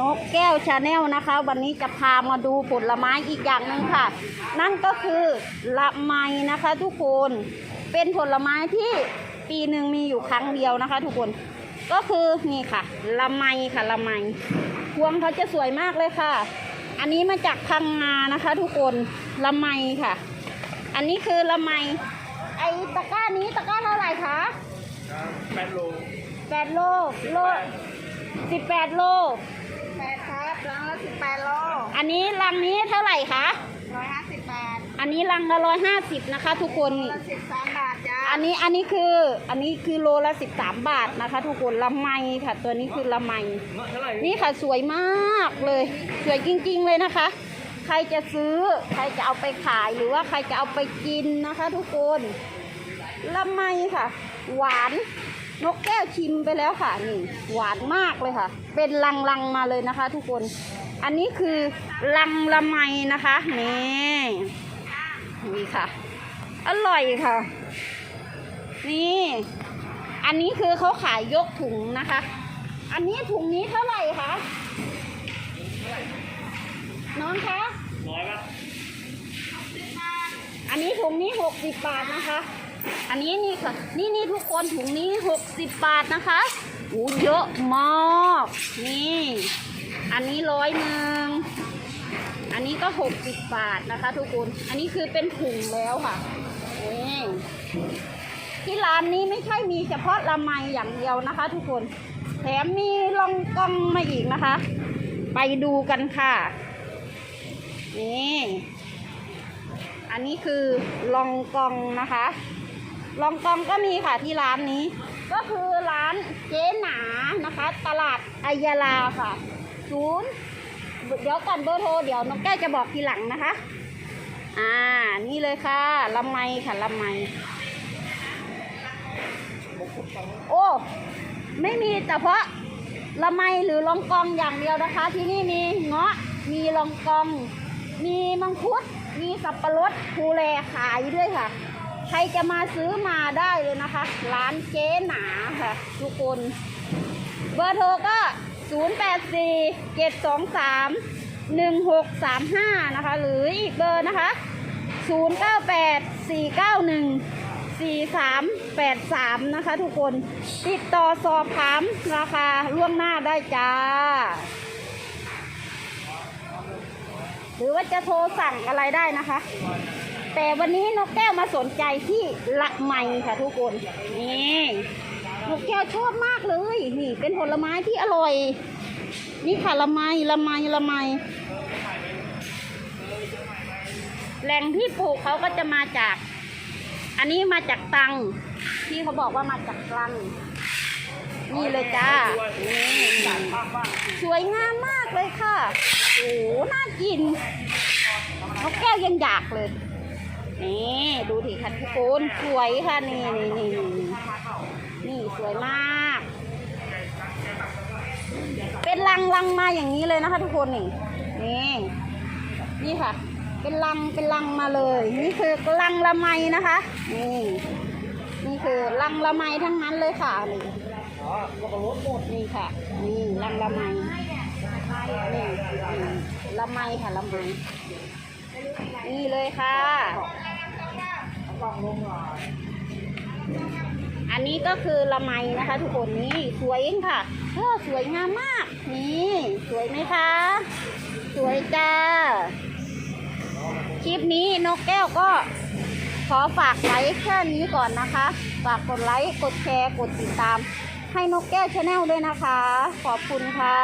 นกแก้วชาแนลนะคะ วันนี้จะพามาดูผลไม้อีกอย่างหนึ่งค่ะ นั่นก็คือละไมนะคะ ทุกคนเป็นผลไม้ที่ปีหนึ่งมีอยู่ครั้งเดียวนะคะ ทุกคนก็คือนี่ค่ะละไมค่ะละไมพวงเขาจะสวยมากเลยค่ะ อันนี้มาจากพังงานะคะ ทุกคนละไมค่ะ อันนี้คือละไมไอตะกร้านี้ตะกร้าเท่าไหร่คะแปดโลแปดโลโลสิบแปดโลแปดค รับรังละสิบแปดโลอันนี้ลังนี้เท่าไหร่คะร้อยห้าสิบบาทอันนี้ลังละร้อยห้าสิบนะคะ ทุกคนนี่ละสิบสามบาทจ้าอันนี้อันนี้คืออันนี้คือโลละสิบสามบาทนะคะ ทุกคนละไมค่ะ ตัวนี้คือละไมเงาะเท่าไหร่นี่ค่ะสวยมากเลย สวยจริงๆเลยนะคะ ใครจะซื้อใครจะเอาไปขายหรือว่าใครจะเอาไปกินนะคะ ทุกคนละไมค่ะ หวาน นกแก้วชิมไปแล้วค่ะนี่หวานมากเลยค่ะ เป็นลังๆมาเลยนะคะ ทุกคน อันนี้คือลังละไมนะคะนี่นี่ค่ะ อร่อยค่ะ นี่ อันนี้คือเขาขายยกถุงนะคะ อันนี้ถุงนี้เท่าไหร่คะน้องคะร้อยปะอันนี้ถุงนี้หกสิบบาทนะคะ อันนี้นี่ค่ะ นี่นี่ทุกคนถุงนี้หกสิบบาทนะคะอู้เยอะมาก นี่ อันนี้ร้อยหนึ่ง อันนี้ก็หกสิบบาทนะคะ ทุกคน อันนี้คือเป็นถุงแล้วค่ะ นี่ที่ร้านนี้ไม่ใช่มีเฉพาะละไมอย่างเดียวนะคะ ทุกคน แถมมีลองกองมาอีกนะคะ ไปดูกันค่ะ นี่ อันนี้คือลองกองนะคะ ลองกองก็มีค่ะที่ร้านนี้ ก็คือร้านเจ๊หนานะคะ ตลาดอายาลาค่ะศูนย์เดี๋ยวก่อนเบอร์โทรเดี๋ยวน้องแก้วจะบอกทีหลังนะคะ อ่า นี่เลยค่ะลำไมค่ะลำไมโอ้ ไม่มีเฉพาะละไมหรือลองกองอย่างเดียวนะคะ ที่นี่มีเงาะมีลองกอง มีมังคุด มีสับปะรดภูแลขายด้วยค่ะ รจะมาซื้อมาได้เลยนะคะ ร้านเจ๊หนาค่ะ ทุกคน เบอร์โทรก็ 084 723 1635 นะคะ หรืออีกเบอร์นะคะ 098 491 4383 นะคะ ทุกคน ติดต่อสอบถามราคาล่วงหน้าได้จ้าหรือว่าจะโทรสั่งอะไรได้นะคะ แต่วันนี้นกแก้วมาสนใจที่ละไมค่ะทุกคนนี่นกแก้วชอบมากเลย นี่ เป็นผลไม้ที่อร่อย นี่ค่ะละไมละไมละไมแหล่งที่ปลูกเขาก็จะมาจาก อันนี้มาจากตังที่เขาบอกว่ามาจากตังนี่เลยจ้านี่สวยงามมากเลยค่ะ โอ้หน่ากินนกแก้วยังอยากเลย นี่ดูถิค่ะทุกคนสวยค่ะนี่นี่นี่นี่สวยมาก เป็นลังลังมาอย่างนี้เลยนะคะ ทุกคนนี่นี่นี่ค่ะ เป็นลังเป็นลังมาเลย นี่คือลังละไมนะคะนี่นี่คือลังละไมทั้งนั้นเลยค่ะนี่อ๋อระโดดหมดนี่ค่ะ นี่ลังละไมนี่ละไมค่ะละไมนี่เลยค่ะ อันนี้ก็คือละไมนะคะ ทุกคนนี่สวยเองค่ะเออสวยงามมาก นี่ สวยไหมคะ สวยจ้า คลิปนี้นกแก้วก็ขอฝากไว้แค่นี้ก่อนนะคะ ฝากกดไลค์ กดแชร์ กดติดตาม ให้นกแก้วชาแนลด้วยนะคะ ขอบคุณค่ะ